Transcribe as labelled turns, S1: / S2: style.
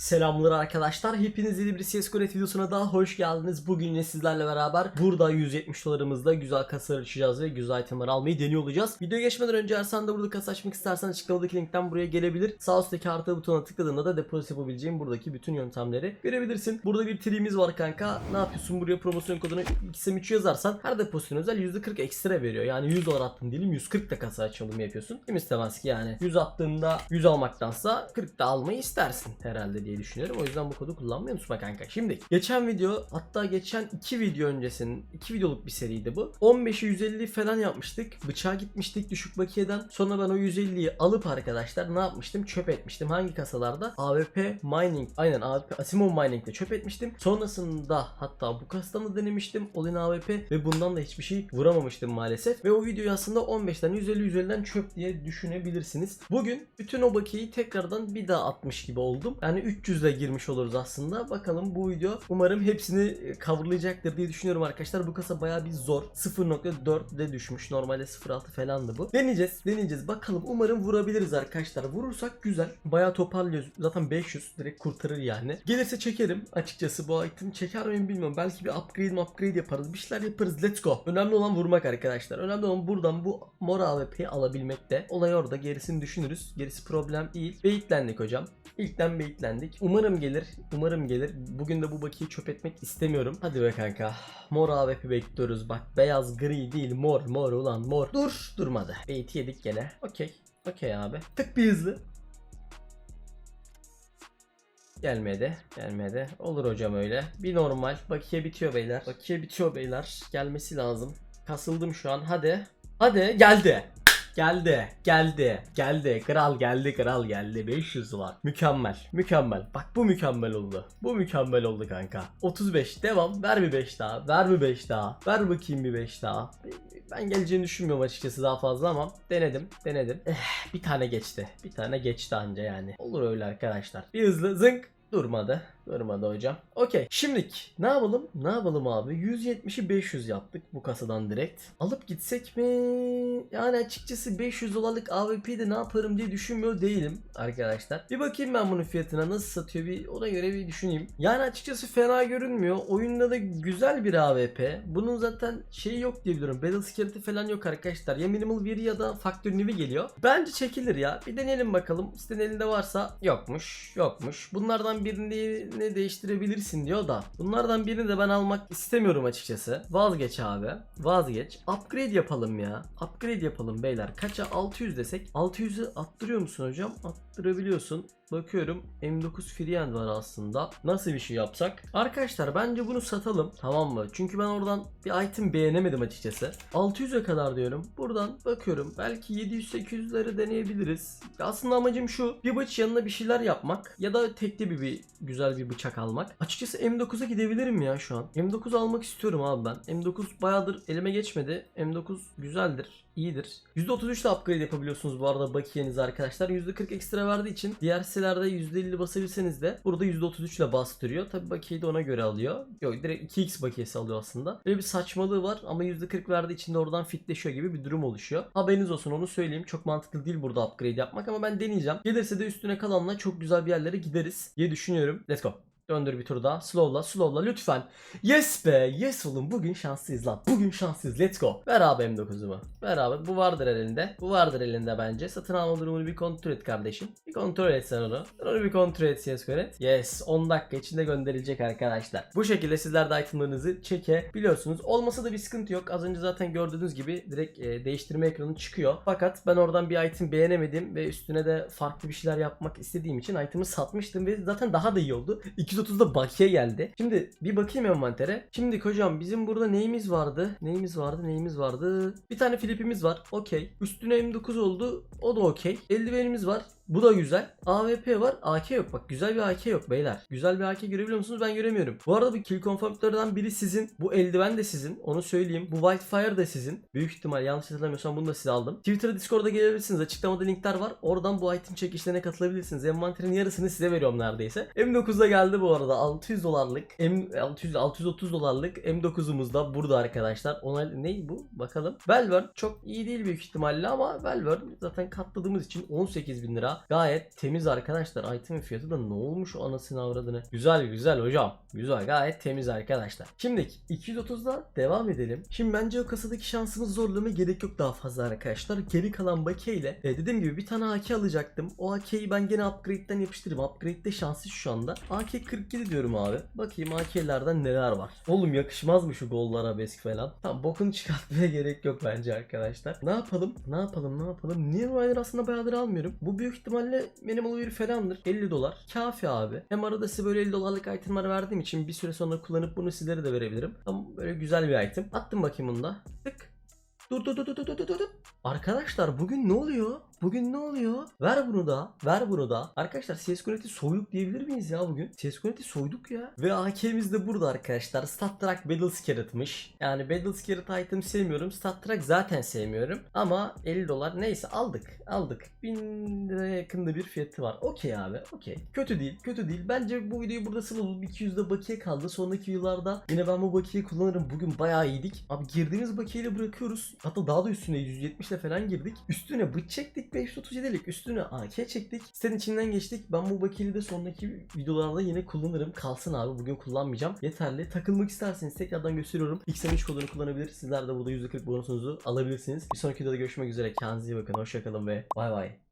S1: Selamlar arkadaşlar. Hepiniz yeni bir CSGO Net videosuna daha hoş geldiniz. Bugün yine sizlerle beraber burada 170 dolarımızda güzel kasalar açacağız ve güzel itemler almayı deniyor olacağız. Videoya geçmeden önce eğer sen de burada kasa açmak istersen açıklamadaki linkten buraya gelebilir. Sağ üstteki artı butonuna tıkladığında da depozit yapabileceğin buradaki bütün yöntemleri görebilirsin. Burada bir triğimiz var kanka. Ne yapıyorsun? Buraya promosyon kodunu XM3 yazarsan her depozitun özel %40 ekstra veriyor. Yani 100 dolar attın diyelim 140 da kasa açılımı yapıyorsun. Kim istemez ki yani 100 attığında 100 almaktansa 40 da almayı istersin herhalde diye düşünüyorum. O yüzden bu kodu kullanmayı unutma kanka. Şimdi geçen video hatta geçen iki video öncesinin iki videoluk bir seriydi bu. 15'i 150 falan yapmıştık. Bıçağa gitmiştik düşük bakiyeden. Sonra ben o 150'yi alıp arkadaşlar ne yapmıştım? Çöp etmiştim. Hangi kasalarda? AWP Mining. Aynen AWP Asimov Mining'de çöp etmiştim. Sonrasında hatta bu kasadan da denemiştim. Olin AWP ve bundan da hiçbir şey vuramamıştım maalesef. Ve o videoyu aslında 15'ten 150 150'den çöp diye düşünebilirsiniz. Bugün bütün o bakiyeyi tekrardan bir daha atmış gibi oldum. Yani 300'le girmiş oluruz aslında. Bakalım bu video umarım hepsini coverlayacaktır diye düşünüyorum arkadaşlar. Bu kasa bayağı bir zor. 0.4'de düşmüş. Normalde 0.6 falandı bu. Deneyeceğiz. Deneyeceğiz. Bakalım umarım vurabiliriz arkadaşlar. Vurursak güzel. Bayağı toparlıyoruz. Zaten 500 direkt kurtarır yani. Gelirse çekerim. Açıkçası bu item çeker miyim bilmiyorum. Belki bir upgrade upgrade yaparız. Bir şeyler yaparız. Let's go. Önemli olan vurmak arkadaşlar. Önemli olan buradan bu mor AWP'yi alabilmekte. Olay orada. Gerisini düşünürüz. Gerisi problem değil. Beyitlendik hocam. İlkten beyitlendik. Umarım gelir. Umarım gelir. Bugün de bu bakiyi çöp etmek istemiyorum. Hadi be kanka. Mor AWP bekliyoruz. Bak beyaz gri değil. Mor mor ulan mor. Dur. Durmadı. Beyti yedik gene. Okey. Okey abi. Tık bir hızlı. Gelmedi. Gelmedi. Olur hocam öyle. Bir normal. Bakiye bitiyor beyler. Bakiye bitiyor beyler. Gelmesi lazım. Kasıldım şu an. Hadi. Hadi. Geldi. Geldi, geldi, geldi. Kral geldi, kral geldi. 500 var. Mükemmel, mükemmel. Bak bu mükemmel oldu. Bu mükemmel oldu kanka. 35 devam. Ver bir 5 daha. Ver bir 5 daha. Ver bakayım bir 5 daha. Ben geleceğini düşünmüyorum açıkçası daha fazla ama denedim, denedim. Eh, bir tane geçti. Bir tane geçti anca yani. Olur öyle arkadaşlar. Bir hızlı zınk. Durmadı. Durmadı hocam. Okey. Şimdilik ne yapalım? Ne yapalım abi? 170'i 500 yaptık bu kasadan direkt. Alıp gitsek mi? Yani açıkçası 500 dolarlık AWP'de ne yaparım diye düşünmüyor değilim arkadaşlar. Bir bakayım ben bunun fiyatına nasıl satıyor bir ona göre bir düşüneyim. Yani açıkçası fena görünmüyor. Oyunda da güzel bir AWP. Bunun zaten şeyi yok diye biliyorum. Battle Security falan yok arkadaşlar. Ya Minimal Veri ya da Factor New'i geliyor. Bence çekilir ya. Bir deneyelim bakalım. Sitenin elinde varsa yokmuş. Yokmuş. Bunlardan birini ne değiştirebilirsin diyor da. Bunlardan birini de ben almak istemiyorum açıkçası. Vazgeç abi. Vazgeç. Upgrade yapalım ya. Upgrade yapalım beyler. Kaça 600 desek. 600'ü attırıyor musun hocam? Attırabiliyorsun. Bakıyorum M9 Freehand var aslında. Nasıl bir şey yapsak? Arkadaşlar bence bunu satalım. Tamam mı? Çünkü ben oradan bir item beğenemedim açıkçası. 600'e kadar diyorum. Buradan bakıyorum. Belki 700-800'leri deneyebiliriz. Aslında amacım şu. Bir bıç yanına bir şeyler yapmak. Ya da tekli bir, bir güzel bir bıçak almak. Açıkçası M9'a gidebilirim ya şu an. M9 almak istiyorum abi ben. M9 bayağıdır elime geçmedi. M9 güzeldir iyidir. %33 ile upgrade yapabiliyorsunuz bu arada bakiyeniz arkadaşlar. %40 ekstra verdiği için diğer sitelerde %50 basabilseniz de burada %33 ile bastırıyor. Tabi bakiyeyi de ona göre alıyor. Yok direkt 2x bakiyesi alıyor aslında. Böyle bir saçmalığı var ama %40 verdiği için de oradan fitleşiyor gibi bir durum oluşuyor. Haberiniz olsun onu söyleyeyim. Çok mantıklı değil burada upgrade yapmak ama ben deneyeceğim. Gelirse de üstüne kalanla çok güzel bir yerlere gideriz diye düşünüyorum. Let's go. Döndür bir tur daha. Slowla slowla lütfen. Yes be. Yes oğlum bugün şanslıyız lan. Bugün şanslıyız. Let's go. Ver abi M9'umu. Ver abi. Bu vardır elinde. Bu vardır elinde bence. Satın alma durumunu bir kontrol et kardeşim. Bir kontrol et sen onu. Onu bir kontrol et yes Göret. Yes. 10 dakika içinde gönderilecek arkadaşlar. Bu şekilde sizler de itemlarınızı çekebiliyorsunuz. Olmasa da bir sıkıntı yok. Az önce zaten gördüğünüz gibi direkt e, değiştirme ekranı çıkıyor. Fakat ben oradan bir item beğenemedim ve üstüne de farklı bir şeyler yapmak istediğim için item'i satmıştım ve zaten daha da iyi oldu. 230'da bakiye geldi. Şimdi bir bakayım envantere. Şimdi hocam bizim burada neyimiz vardı? Neyimiz vardı? Neyimiz vardı? Bir tane flipimiz var. Okey. Üstüne M9 oldu. O da okey. Eldivenimiz var. Bu da güzel. AWP var. AK yok. Bak güzel bir AK yok beyler. Güzel bir AK görebiliyor musunuz? Ben göremiyorum. Bu arada bu kill confirmlerden biri sizin. Bu eldiven de sizin. Onu söyleyeyim. Bu Whitefire de sizin. Büyük ihtimal yanlış hatırlamıyorsam bunu da size aldım. Twitter'a Discord'a gelebilirsiniz. Açıklamada linkler var. Oradan bu item çekişlerine katılabilirsiniz. Envanterin yarısını size veriyorum neredeyse. M9'da geldi bu arada. 600 dolarlık. M 600 630 dolarlık M9'umuz da burada arkadaşlar. Ona ne bu? Bakalım. Velvern çok iyi değil büyük ihtimalle ama Velvern zaten katladığımız için 18 bin lira. Gayet temiz arkadaşlar. Item'in fiyatı da ne olmuş anasını avradını. Güzel güzel hocam. Güzel gayet temiz arkadaşlar. Şimdi 230'da devam edelim. Şimdi bence o kasadaki şansımız zorlamaya gerek yok daha fazla arkadaşlar. Geri kalan bakiye ile e, dediğim gibi bir tane AK alacaktım. O AK'yi ben gene upgrade'den yapıştırırım. Upgrade'de şanssız şu anda. AK 47 diyorum abi. Bakayım AK'lerden neler var. Oğlum yakışmaz mı şu gollar arabesk falan? Tamam bokunu çıkartmaya gerek yok bence arkadaşlar. Ne yapalım? Ne yapalım? Ne yapalım? Niye Rider aslında bayağıdır almıyorum. Bu büyük ihtimalle minimal bir falandır. 50 dolar. Kafi abi. Hem arada size böyle 50 dolarlık itemler verdiğim için bir süre sonra kullanıp bunu sizlere de verebilirim. Ama böyle güzel bir item. Attım bakayım bunu da. Tık. Dur dur dur dur dur dur dur. Arkadaşlar bugün ne oluyor? Bugün ne oluyor? Ver bunu da. Ver bunu da. Arkadaşlar CSGO'neti soyduk diyebilir miyiz ya bugün? CSGO'neti soyduk ya. Ve AK'miz de burada arkadaşlar. Stat Track Battle Scarlet'mış. Yani Battle Scarlet item sevmiyorum. Stat zaten sevmiyorum. Ama 50 dolar neyse aldık. Aldık. 1000 liraya yakında bir fiyatı var. Okey abi. Okey. Kötü değil. Kötü değil. Bence bu videoyu burada sınırlı. 200'de bakiye kaldı. Sonraki yıllarda yine ben bu bakiyeyi kullanırım. Bugün bayağı iyiydik. Abi girdiğimiz bakiyeyle bırakıyoruz. Hatta daha da üstüne 170 ile falan girdik. Üstüne bıç çektik 537'lik. Üstüne AK çektik. Sitenin içinden geçtik. Ben bu bakiyeyi de sonraki videolarda yine kullanırım. Kalsın abi. Bugün kullanmayacağım. Yeterli. Takılmak isterseniz tekrardan gösteriyorum. XM3 kodunu kullanabilir. Sizler de burada %40 bonusunuzu alabilirsiniz. Bir sonraki videoda görüşmek üzere. Kendinize iyi bakın. Hoşçakalın ve bay bay.